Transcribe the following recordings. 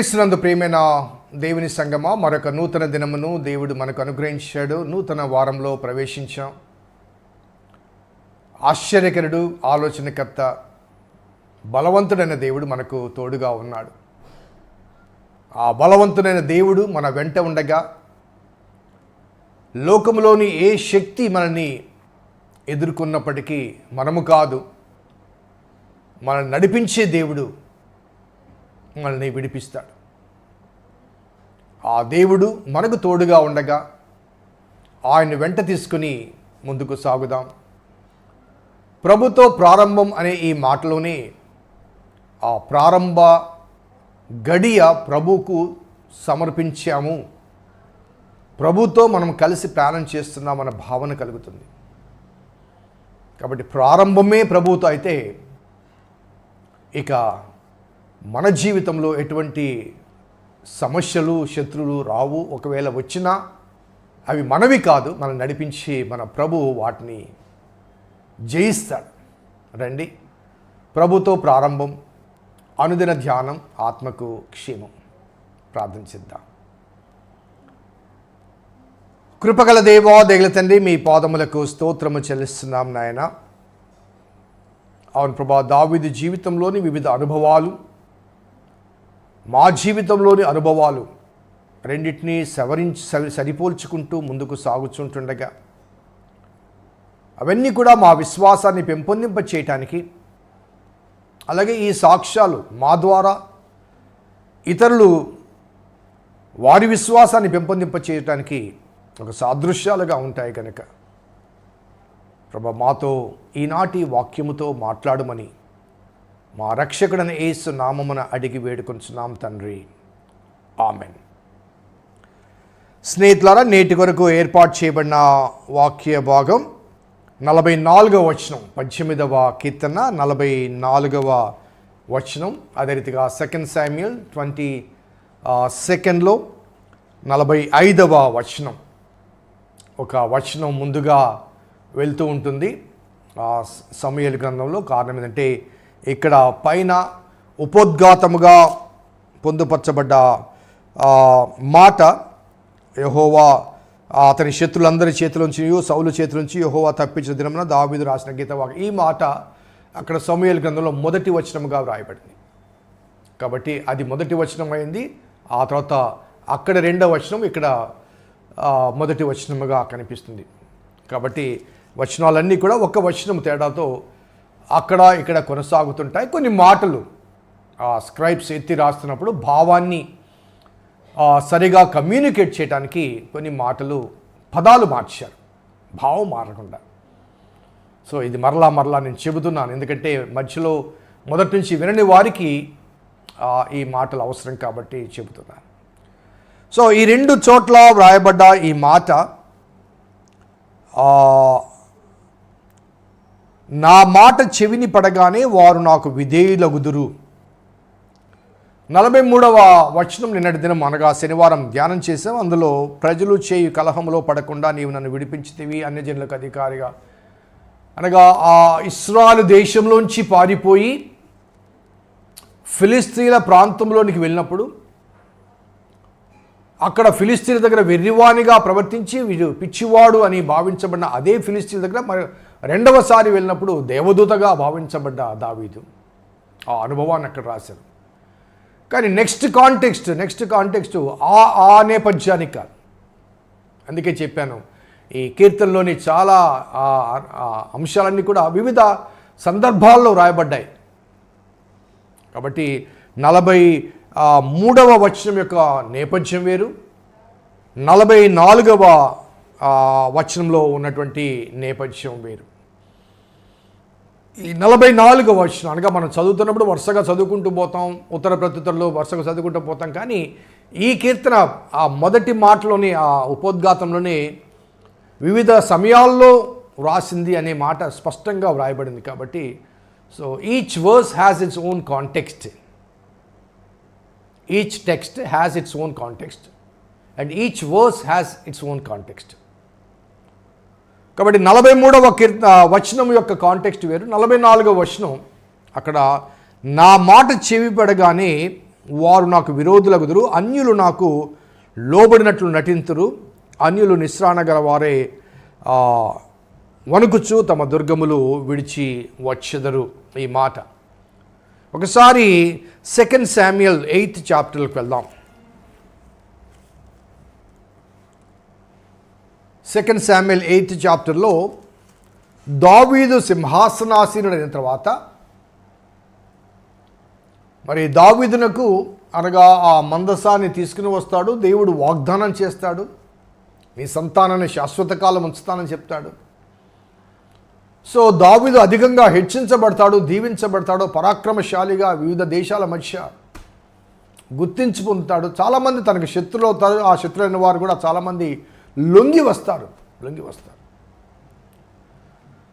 క్రీస్తునందు ప్రియమైన దేవుని సంగమ మరొక నూతన దినమును దేవుడు మనకు అనుగ్రహించాడు. నూతన వారంలో ప్రవేశించాం. ఆశ్చర్యకరుడు ఆలోచనకర్త బలవంతుడైన దేవుడు మనకు తోడుగా ఉన్నాడు. ఆ బలవంతుడైన దేవుడు మన వెంట ఉండగా లోకములోని ఏ శక్తి మనల్ని ఎదుర్కొన్నప్పటికీ మనము కాదు మనల్ని నడిపించే దేవుడు మనల్ని విడిపిస్తాడు. ఆ దేవుడు మనకు తోడుగా ఉండగా ఆయన వెంట తీసుకుని ముందుకు సాగుదాం. ప్రభుతో ప్రారంభం అనే ఈ మాటలోనే ఆ ప్రారంభ గడియ ప్రభుకు సమర్పించాము. ప్రభుతో మనం కలిసి ప్రయాణం చేస్తున్నామన్న భావన కలుగుతుంది. కాబట్టి ప్రారంభమే ప్రభుతో అయితే ఇక మన జీవితంలో ఎటువంటి సమస్యలు శత్రువులు రావు. ఒకవేళ వచ్చినా అవి మనవి కాదు. మనం నడిపించి మన ప్రభు వాటిని జయిస్తాడు. రండి. ప్రభుతో ప్రారంభం అనుదిన ధ్యానం ఆత్మకు క్షేమం. ప్రార్థించిద్దాం కృపగల దేవా దేగల తండ్రి మీ పాదములకు స్తోత్రము చెల్లిస్తున్నాం నాయన. అవును ప్రభా దావిది జీవితంలోని వివిధ అనుభవాలు మా జీవితంలోని అనుభవాలు రెండింటినీ సవరించి సరిపోల్చుకుంటూ ముందుకు సాగుచుంటుండగా అవన్నీ కూడా మా విశ్వాసాన్ని పెంపొందింప చేయటానికి అలాగే ఈ సాక్ష్యాలు మా ద్వారా ఇతరులు వారి విశ్వాసాన్ని పెంపొందింప చేయటానికి ఒక సాదృశ్యాలుగా ఉంటాయి కనుక ప్రభ మాతో ఈనాటి వాక్యముతో మాట్లాడమని మా రక్షకుడని ఏసు నామమున అడిగి వేడుకొంచున్నాం తండ్రి. ఆమెన్. స్నేహితులారా నేటి వరకు ఏర్పాటు చేయబడిన వాక్య భాగం నలభై నాలుగవ వచనం పద్దెనిమిదవ కీర్తన నలభై నాలుగవ వచనం. అదే రీతిగా సెకండ్ శామ్యుల్ ట్వంటీ సెకండ్లో నలభై ఐదవ వచనం. ఒక వచనం ముందుగా వెళ్తూ ఉంటుంది. ఆ సమయల గ్రంథంలో కారణం ఏంటంటే ఇక్కడ పైన ఉపోద్ఘాతముగా పొందుపరచబడ్డ మాట యహోవా అతని శత్రులందరి చేతిలోంచి సౌలు చేతిలోంచి యహోవా తప్పించిన దినమున దావీదు రాసిన గీత ఈ మాట అక్కడ సమూహల గ్రంథంలో మొదటి వచనముగా వ్రాయబడింది. కాబట్టి అది మొదటి వచనం అయింది ఆ తర్వాత అక్కడ రెండవ వచనం ఇక్కడ మొదటి వచనముగా కనిపిస్తుంది. కాబట్టి వచనాలన్నీ కూడా ఒక వచనం తేడాతో అక్కడ ఇక్కడ కొనసాగుతుంటాయి కొన్ని మాటలు. ఆ స్క్రైబ్స్ ఎత్తి రాస్తున్నప్పుడు భావాన్ని సరిగా కమ్యూనికేట్ చేయడానికి కొన్ని మాటలు పదాలు మార్చారు. భావం మారకుండా. సో ఇది మరలా మరలా నేను చెబుతున్నాను. ఎందుకంటే మధ్యలో మొదటి నుంచి వినని వారికి ఈ మాటలు అవసరం కాబట్టి చెబుతున్నాను. సో ఈ రెండు చోట్ల వ్రాయబడ్డ ఈ మాట నా మాట చెవిని పడగానే వారు నాకు విధేయులగుదురు. నలభై మూడవ వచనం నిన్నటి దినం అనగా శనివారం ధ్యానం చేసాం అందులో ప్రజలు చేయు కలహంలో పడకుండా నీవు నన్ను విడిపించితివి అన్యజనులకు అధికారిగా. అనగా ఆ ఇస్రాయల్ దేశంలోంచి పారిపోయి ఫిలిస్తీన్ల ప్రాంతంలోనికి వెళ్ళినప్పుడు అక్కడ ఫిలిస్తీన్ల దగ్గర వెర్రివానిగా ప్రవర్తించి వీడు పిచ్చివాడు అని భావించబడిన అదే ఫిలిస్తీన్ల దగ్గర మరి రెండవసారి వెళ్ళినప్పుడు దేవదూతగా భావించబడ్డ దావీదు. ఆ అనుభవాన్ని అక్కడ రాశారు. కానీ నెక్స్ట్ కాంటెక్స్ట్ నెక్స్ట్ కాంటెక్స్ట్ ఆ ఆ నేపథ్యానికి కాదు. అందుకే చెప్పాను ఈ కీర్తనలోని చాలా అంశాలన్నీ కూడా వివిధ సందర్భాల్లో రాయబడ్డాయి. కాబట్టి నలభై మూడవ వచనం యొక్క నేపథ్యం వేరు. నలభై నాలుగవ వచనంలో ఉన్నటువంటి నేపథ్యం వేరు. ఈ నలభై నాలుగో వచనం అనగా మనం చదువుతున్నప్పుడు వరుసగా చదువుకుంటూ పోతాం ఉత్తర ప్రత్యుత్తరలో వరుసగా చదువుకుంటూ పోతాం కానీ ఈ కీర్తన ఆ మొదటి మాటలోని ఆ ఉపోద్ఘాతంలోనే వివిధ సమయాల్లో వ్రాసింది అనే మాట స్పష్టంగా వ్రాయబడింది కాబట్టి so each verse has its own context each text has its own context and each verse has its own context కాబట్టి నలభై మూడవ కీర్త వచనం యొక్క కాంటెక్స్ట్ వేరు. నలభై నాలుగవ వచనం అక్కడ నా మాట చెవి పడగానే వారు నాకు విరోధులగుదురు. అన్యులు నాకు లోబడినట్లు నటింతురు. అన్యులు నిస్రాణ గల వారే వణుకుచు తమ దుర్గములు విడిచి వచ్చెదరు. ఈ మాట. ఒకసారి సెకండ్ శామ్యుయల్ ఎయిత్ చాప్టర్లకు వెళ్దాం. సెకండ్ శామ్యుల్ ఎయిత్ చాప్టర్లో దావీదు సింహాసనాసీనుడైన తర్వాత మరి దావీదునకు అనగా ఆ మందసాన్ని తీసుకుని వస్తాడు దేవుడు వాగ్దానం చేస్తాడు నీ సంతానాన్ని శాశ్వత కాలం ఉంచుతానని చెప్తాడు. సో దావీదు అధికంగా హెచ్చించబడతాడు దీవించబడతాడు పరాక్రమశాలిగా వివిధ దేశాల మధ్య గుర్తించి పొందుతాడు. చాలామంది తనకు శత్రులు అవుతారు ఆ శత్రులైన వారు కూడా చాలామంది లొంగి వస్తారు లొంగి వస్తారు.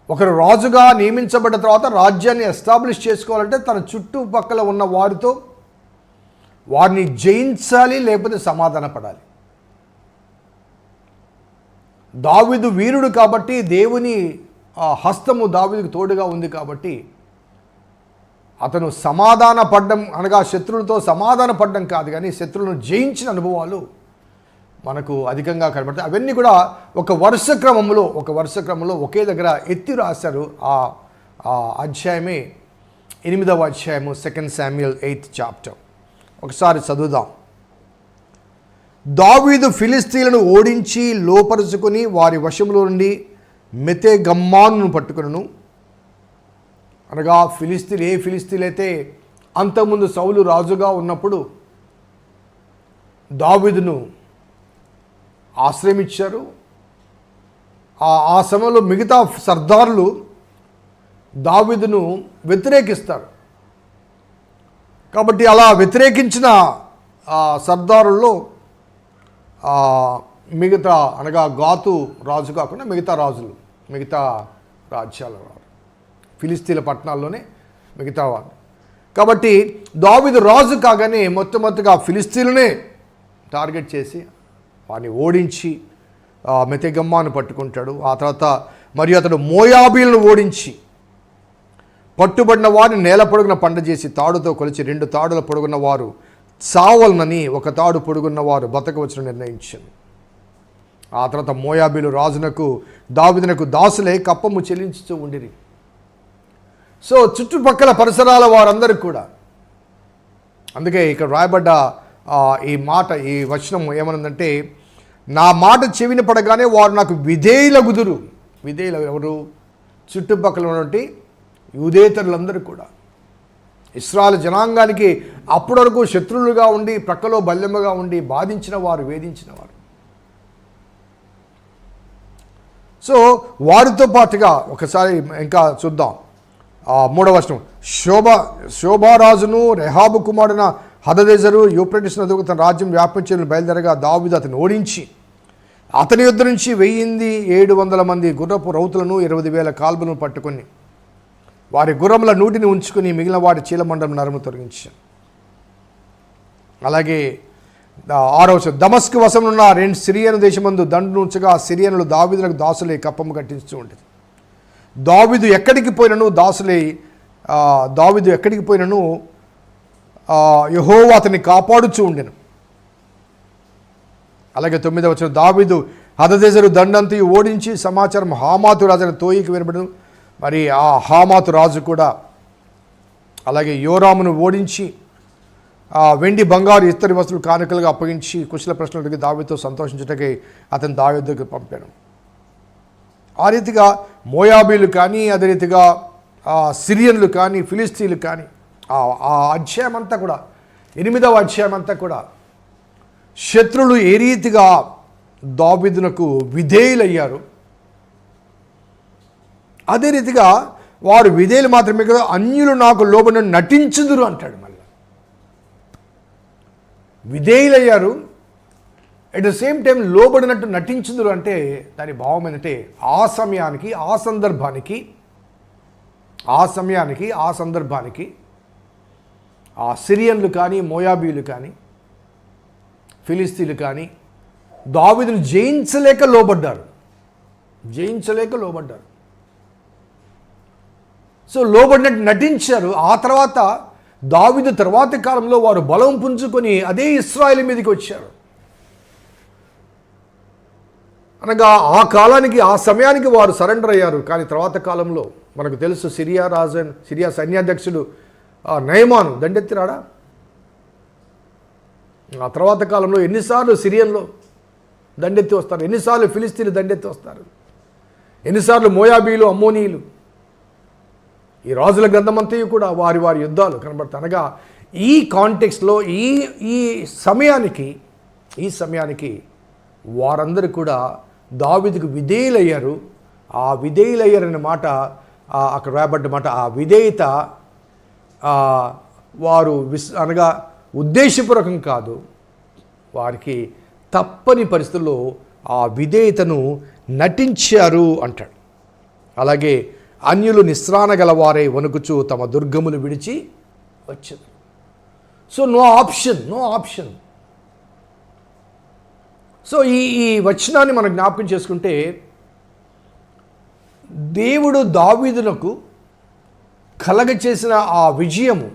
ఒకరు రాజుగా నియమించబడ్డ తర్వాత రాజ్యాన్ని ఎస్టాబ్లిష్ చేసుకోవాలంటే తన చుట్టుపక్కల ఉన్న వారితో వారిని జయించాలి లేకపోతే సమాధాన పడాలి. దావిదు వీరుడు కాబట్టి దేవుని ఆ హస్తము దావిదుకు తోడుగా ఉంది కాబట్టి అతను సమాధాన పడ్డం అనగా శత్రువులతో సమాధాన పడ్డం కాదు కానీ శత్రువులను జయించిన అనుభవాలు మనకు అధికంగా కనబడతాయి. అవన్నీ కూడా ఒక వరుస క్రమంలో ఒక వరుస క్రమంలో ఒకే దగ్గర ఎత్తి రాశారు ఆ అధ్యాయమే ఎనిమిదవ అధ్యాయము సెకండ్ శామ్యుయల్ ఎయిత్ చాప్టర్ ఒకసారి చదువుదాం. దావీదు ఫిలిస్తీన్లను ఓడించి లోపరుచుకుని వారి వశంలో నుండి మెతే గమ్మాను పట్టుకును అనగా ఫిలిస్తీన్ ఏ ఫిలిస్తీన్ అయితే అంతకుముందు సౌలు రాజుగా ఉన్నప్పుడు దావీదును ఆశ్రయం ఆ ఆ సమయంలో మిగతా సర్దారులు దావిదును వ్యతిరేకిస్తారు. కాబట్టి అలా వ్యతిరేకించిన ఆ సర్దారుల్లో మిగతా అనగా గాతు రాజు కాకుండా మిగతా రాజులు మిగతా రాజ్యాల వారు. ఫిలిస్తీన్ల పట్టణాల్లోనే మిగతా వారు. కాబట్టి దావిదు రాజు కాగానే మొట్టమొదటిగా ఫిలిస్తీన్లనే టార్గెట్ చేసి వాడిని ఓడించి ఆ, మెతెగమ్మాను పట్టుకుంటాడు. ఆ తర్వాత మరియు అతడు మోయాబీలను ఓడించి పట్టుబడిన వారిని నేల పొడుగున పండ చేసి తాడుతో కొలిచి రెండు తాడుల పొడుగున్న వారు చావలనని ఒక తాడు పొడుగున్న వారు బతకవచ్చును నిర్ణయించాను. ఆ తర్వాత మోయాబీలు రాజునకు దావిదనకు దాసులే కప్పము చెల్లించుతూ ఉండిరి. సో చుట్టుపక్కల పరిసరాల వారందరూ కూడా అందుకే ఇక్కడ రాయబడ్డ ఈ మాట ఈ వచనం ఏమనుందంటే నా మాట చెవిన పడగానే వారు నాకు విధేయులగుదురు. విధేయులు ఎవరు? చుట్టుపక్కల ఉన్నటువంటి యూదేతరులందరూ కూడా. ఇస్రాయల్ జనాంగానికి అప్పటి వరకు శత్రువులుగా ఉండి ప్రక్కలో బల్యముగా ఉండి బాధించిన వారు వేధించిన వారు. సో వారితో పాటుగా ఒకసారి ఇంకా చూద్దాం. మూడవ వచనం. శోభ శోభారాజును రెహాబు కుమారుడున హదదేజరు యూప్రటిస్ నదుకు తన రాజ్యం వ్యాపించిన బయలుదేరగా దావిదు అతను ఓడించి అతని యుద్ధ నుంచి వెయ్యింది ఏడు వందల మంది గుర్రపు రౌతులను ఇరవై వేల కాల్బులను పట్టుకొని వారి గుర్రముల నూటిని ఉంచుకుని మిగిలిన వాడి చీలమండం నరము తొలగించాను అలాగే ఆ, ఆరో వచనం, దమస్కు వశమున్న రెండు సిరియను దేశమందు దండు ఉంచగా సిరియనులు దావిదులకు దాసులే కప్పము కట్టించుతూ ఉంటుంది దావిదు ఎక్కడికి పోయినను దాసులే దావిదు ఎక్కడికి పోయినను యహో అతన్ని కాపాడుచూ ఉండెను. అలాగే తొమ్మిదవ వచ్చిన దావిదు హదదేశరు దండంతి ఓడించి సమాచారం హామాతు రాజుని తోయికి వినబడను. మరి ఆ హామాతు రాజు కూడా అలాగే యోరామును ఓడించి ఆ వెండి బంగారు ఇతర వస్తువులు కానుకలుగా అప్పగించి కుశల ప్రశ్నలు అడిగి దావితో సంతోషించటకై అతను దావీదుకు పంపాను. ఆ రీతిగా మోయాబీలు కానీ అదే రీతిగా సిరియన్లు కానీ ఫిలిస్తీన్లు కానీ ఆ అధ్యాయం అంతా కూడా ఎనిమిదవ అధ్యాయం అంతా కూడా శత్రులు ఏ రీతిగా దాబిదునకు విధేయులయ్యారు? అదే రీతిగా వారు విధేయులు మాత్రమే కదా అన్యులు నాకు లోబడి నటించుదురు అంటాడు మళ్ళీ. విధేయులయ్యారు అట్ ద సేమ్ టైం లోబడినట్టు నటించుదురు అంటే దాని భావం ఏంటంటే ఆ సమయానికి ఆ సందర్భానికి ఆ సమయానికి ఆ సందర్భానికి ఆ సిరియన్లు కానీ మోయాబీలు కానీ ఫిలిస్తీన్లు కానీ దావిదులు జయించలేక లోబడ్డారు. జయించలేక లోబడ్డారు. సో లోబడినట్టు నటించారు. ఆ తర్వాత దావిదు తర్వాతి కాలంలో వారు బలం పుంజుకొని అదే ఇస్రాయేల్ మీదకి వచ్చారు. అనగా ఆ కాలానికి ఆ సమయానికి వారు సరెండర్ అయ్యారు కానీ తర్వాత కాలంలో మనకు తెలుసు సిరియా రాజన్ సిరియా సైన్యాధ్యక్షుడు ఆ నయమాను దండెత్తిరాడా ఆ తర్వాత కాలంలో ఎన్నిసార్లు సిరియన్లో దండెత్తి వస్తారు? ఎన్నిసార్లు ఫిలిస్తీన్లు దండెత్తి వస్తారు? ఎన్నిసార్లు మోయాబీలు అమ్మోనీయులు ఈ రాజుల గ్రంథమంతయు కూడా వారి వారి యుద్ధాలు కనబడతాయి. అనగా ఈ కాంటెక్స్లో ఈ ఈ సమయానికి ఈ సమయానికి వారందరూ కూడా దావిదికి విధేయులయ్యారు. ఆ విధేయులయ్యారనే మాట అక్కడ రాయబడ్డ మాట ఆ విధేయత వారు విస్ అనగా ఉద్దేశపూర్వకం కాదు. వారికి తప్పని పరిస్థితుల్లో ఆ విధేయతను నటించారు అంటాడు. అలాగే అన్యులు నిస్రాన గలవారే వణుకుచు తమ దుర్గములు విడిచి వచ్చారు. So no option no option. So ఈ ఈ వచనాన్ని మనం జ్ఞాపకం చేసుకుంటే దేవుడు దావీదునకు కలగ చేసిన ఆ విజయము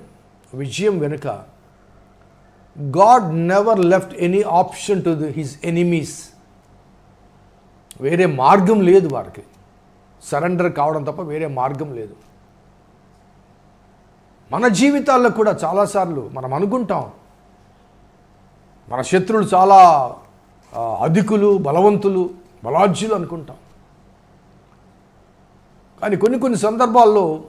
విజయం వెనుక God never left any option to his enemies. వేరే మార్గం లేదు వారికి. సరెండర్ కావడం తప్ప వేరే మార్గం లేదు. మన జీవితాల్లో కూడా చాలాసార్లు మనం అనుకుంటాం మన శత్రువులు చాలా అధికులు బలవంతులు బలాజ్యులు అనుకుంటాం. కానీ కొన్ని కొన్ని సందర్భాల్లో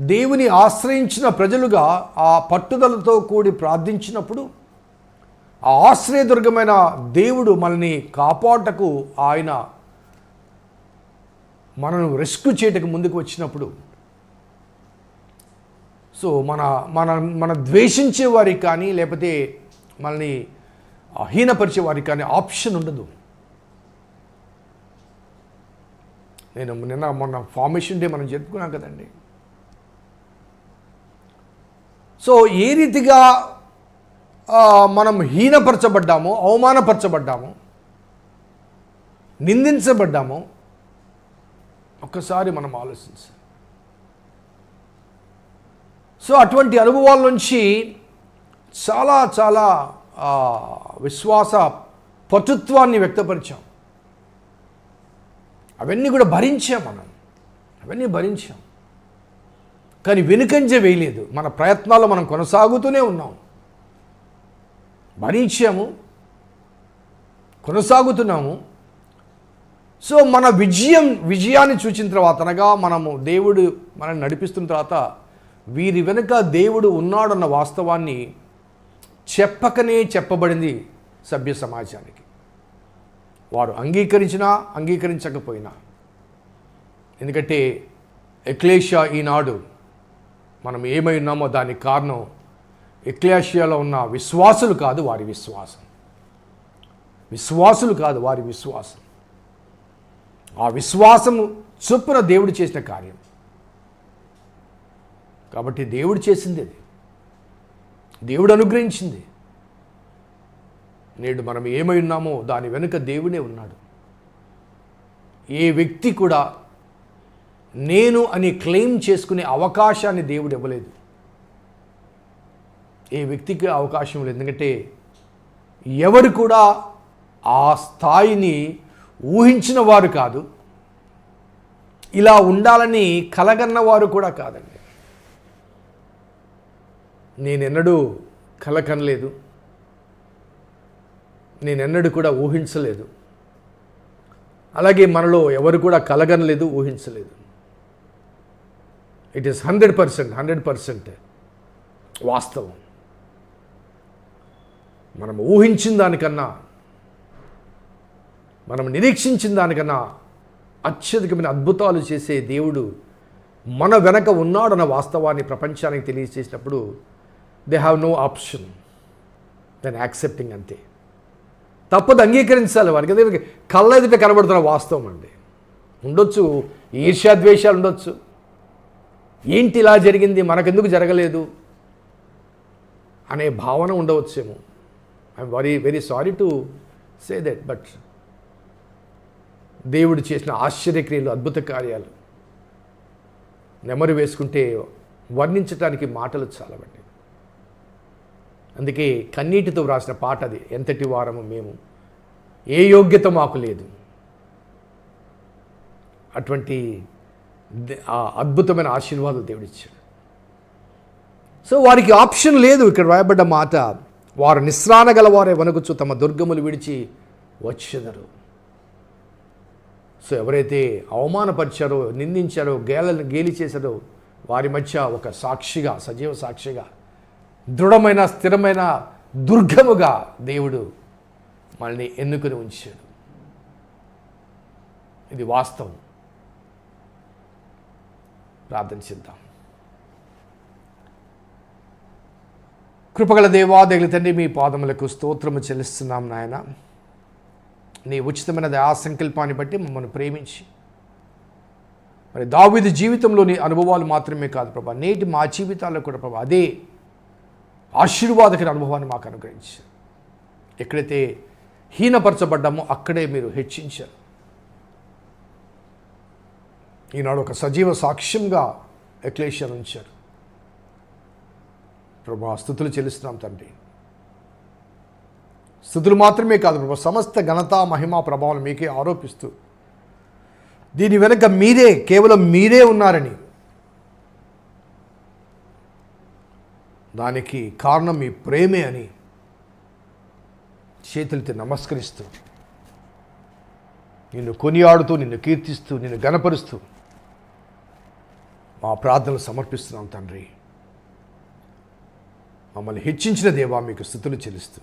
దేవుని ఆశ్రయించిన ప్రజలుగా ఆ పట్టుదలతో కూడి ప్రార్థించినప్పుడు ఆ ఆశ్రయదుర్గమైన దేవుడు మనల్ని కాపాడటకు ఆయన మనను రెస్క్యూ చేయటకు ముందుకు వచ్చినప్పుడు సో మన మన మన ద్వేషించే వారికి కానీ లేకపోతే మనల్ని అహీనపరిచే వారికి కానీ ఆప్షన్ ఉండదు. నేను నిన్న మొన్న ఫార్మేషన్ డే మనం జరుపుకున్నాం కదండి. సో ఏ రీతిగా మనం హీనపరచబడ్డాము అవమానపరచబడ్డాము నిందించబడ్డాము ఒక్కసారి మనం ఆలోచించాలి. సో అటువంటి అనుభవాల నుంచి చాలా చాలా విశ్వాస పటుత్వాన్ని వ్యక్తపరిచాం. అవన్నీ కూడా భరించాం మనం. అవన్నీ భరించాం. కానీ వెనుకంజ వేయలేదు. మన ప్రయత్నాలు మనం కొనసాగుతూనే ఉన్నాం. భరించాము కొనసాగుతున్నాము. సో మన విజయం విజయాన్ని చూచిన తర్వాత అనగా మనము దేవుడు మనల్ని నడిపిస్తున్న తర్వాత వీరి వెనుక దేవుడు ఉన్నాడన్న వాస్తవాన్ని చెప్పకనే చెప్పబడింది సభ్య సమాజానికి. వారు అంగీకరించినా అంగీకరించకపోయినా. ఎందుకంటే ఎక్లేషియా ఈనాడు మనం ఏమై ఉన్నామో దానికి కారణం ఎక్లేషియాలో ఉన్న విశ్వాసులు కాదు వారి విశ్వాసం. విశ్వాసులు కాదు వారి విశ్వాసం. ఆ విశ్వాసము చొప్పున దేవుడు చేసిన కార్యం. కాబట్టి దేవుడు చేసింది అది. దేవుడు అనుగ్రహించింది. నేడు మనం ఏమై ఉన్నామో దాని వెనుక దేవుడే ఉన్నాడు. ఏ వ్యక్తి కూడా నేను అని క్లెయిమ్ చేసుకునే అవకాశాన్ని దేవుడు ఇవ్వలేదు. ఏ వ్యక్తికి అవకాశం లేదు. ఎందుకంటే ఎవరు కూడా ఆ స్థాయిని ఊహించిన వారు కాదు. ఇలా ఉండాలని కలగన్న వారు కూడా కాదండి. నేనెన్నడూ కలకనలేదు. నేనెన్నడూ కూడా ఊహించలేదు. అలాగే మనలో ఎవరు కూడా కలగనలేదు ఊహించలేదు. It is hundred percent hundred percent వాస్తవం. మనం ఊహించిన దానికన్నా మనం నిరీక్షించిన దానికన్నా అత్యధికమైన అద్భుతాలు చేసే దేవుడు మన వెనక ఉన్నాడన్న వాస్తవాన్ని ప్రపంచానికి తెలియజేసినప్పుడు they have no option then accepting అంతే. తప్పదు అంగీకరించాలి వారికి. అదే కళ్ళ ఎదుట కనబడుతున్న వాస్తవం అండి. ఉండొచ్చు ఈర్ష్యాద్వేషాలు ఉండొచ్చు. ఏంటి ఇలా జరిగింది? మనకెందుకు జరగలేదు? అనే భావన ఉండవచ్చేమో. I'm very very sorry to say that but దేవుడు చేసిన ఆశ్చర్యక్రియలు అద్భుత కార్యాలు నెమరు వేసుకుంటే వర్ణించడానికి మాటలు చాలవండి. అందుకే కన్నీటితో వ్రాసిన పాట అది ఎంతటి వారము మేము ఏ యోగ్యత మాకు లేదు. అటువంటి ఆ అద్భుతమైన ఆశీర్వాదం దేవుడిచ్చాడు. సో వారికి ఆప్షన్ లేదు ఇక్కడ రాయబడ్డ మాట. వారు నిస్రాన గలవారే వనకుచు తమ దుర్గములు విడిచి వచ్చెదరు. సో ఎవరైతే అవమానపరిచారో నిందించారో గేలను గేలి చేశారో వారి మధ్య ఒక సాక్షిగా సజీవ సాక్షిగా దృఢమైన స్థిరమైన దుర్గముగా దేవుడు మనల్ని ఎన్నుకొని ఉంచాడు. ఇది వాస్తవం. ప్రార్థన చేద్దాం. కృపగల దేవా దగిలి తండ్రి మీ పాదములకు స్తోత్రము చెల్లిస్తున్నాం నాయన. నీ ఉచితమైన ఆ సంకల్పాన్ని బట్టి మమ్మల్ని ప్రేమించి మరి దావిది జీవితంలోని అనుభవాలు మాత్రమే కాదు ప్రభా నేటి మా జీవితాల్లో కూడా ప్రభా అదే ఆశీర్వాదకర అనుభవాన్ని మాకు అనుగ్రహించారు. ఎక్కడైతే హీనపరచబడ్డామో అక్కడే మీరు హెచ్చించారు. ఈనాడు ఒక సజీవ సాక్ష్యంగా ఎక్లేషియాను ఉంచారు ప్రభా స్థుతులు చెల్లిస్తున్నాం తండ్రి. స్థుతులు మాత్రమే కాదు ప్రభా సమస్త ఘనత మహిమ ప్రభావం మీకే ఆరోపిస్తూ దీని వెనుక మీరే కేవలం మీరే ఉన్నారని దానికి కారణం మీ ప్రేమే అని చేతులతో నమస్కరిస్తూ నిన్ను కొనియాడుతూ నిన్ను కీర్తిస్తూ నిన్ను గనపరుస్తూ మా ప్రార్థనలు సమర్పిస్తున్నాం తండ్రి. మమ్మల్ని హెచ్చించిన దేవా మీకు స్థుతులు చెల్లిస్తూ.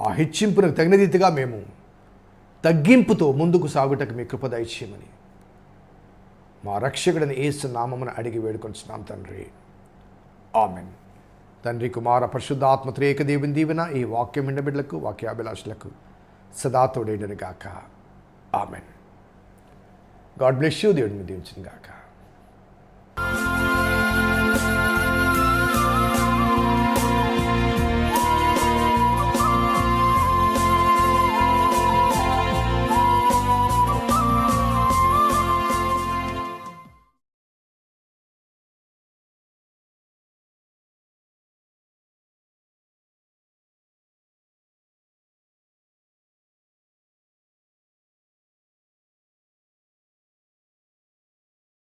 ఆ హెచ్చింపునకు తగిన రీతిగా మేము తగ్గింపుతో ముందుకు సాగుటకు మీ కృప దయచేయమని మా రక్షకుడిని ఏసు నామమును అడిగి వేడుకొంచున్నాం తండ్రి. ఆమెన్. తండ్రి కుమార పరిశుద్ధాత్మ త్రేక దేవుని దీవెన ఈ వాక్యం ఎండబిడ్లకు వాక్యాభిలాషులకు సదా తోడేడను గాక. ఆమెన్. గాడ్ బ్లెస్ యూ దేవుడిని దీవించిన గాక.